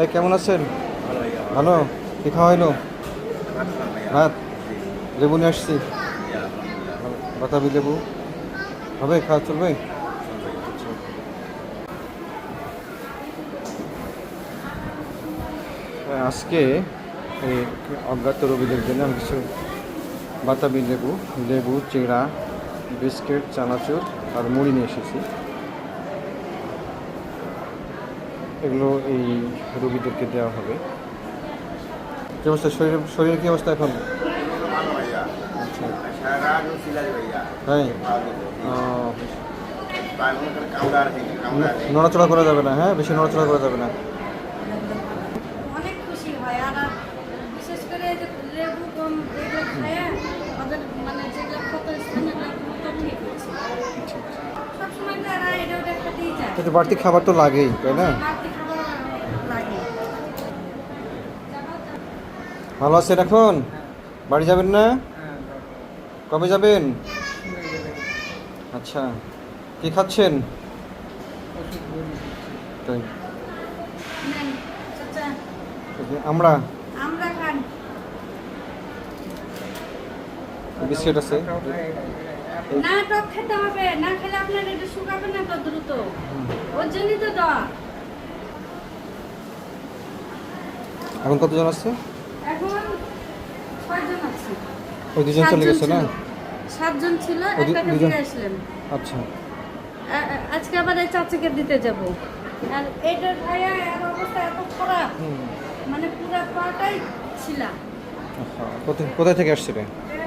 এই, কেমন আছেন? ভালো? কি খাওয়া হইল ভাত? লেবু নিয়ে আসছি। বাতাবি লেবু। হবে? খাওয়া চলবে? আজকে এই অজ্ঞাত রোগীদের জন্য আমি কিছু বাতাবি লেবু লেবু চিংড়া বিস্কিট, চানাচুর আর মুড়ি নিয়ে এসেছি। এগুলো এই রোগীদেরকে দেওয়া হবে। কি অবস্থা? শরীরের শরীরের কি অবস্থা এখন? তাই নড়াচড়া করা যাবে না হ্যাঁ বেশি নড়াচড়া করা যাবে না। বাড়তি খাবার তো লাগেই তাই বিশেষ করে এই যে লেবু কম এগুলো খায় ওদের মানে যেগুলো ক্ষত স্থান এগুলো দ্রুত ঠিক হচ্ছে সবসময় তো এরা এটা ওটা একটা দিয়ে যায় একটু বাড়তি খাবার তো লাগেই তাই না বাড়তি খাবার লাগে ভালো আছেন এখন? বাড়ি যাবেন না? কবে যাবেন? আচ্ছা কি খাচ্ছেন? তাই। আমরা। বিস্কিট আছে। না টক খেতে হবে। না খেলে আপনার এটা শুকাবে না তো দ্রুত? ওর জন্যই তো দেওয়া এখন কতজন আছে? ওই দুজন চলে গেছে না। সাতজন ছিল একটাকে দিয়ে আসলেন। আচ্ছা। আজকে আবার এই চাচিকে দিতে যাব। আর এটার ভাইয়া এর অবস্থা এত খারাপ। মানে পুরো পাটাই ছিলা। কোথায় থেকে আসছিলেন এ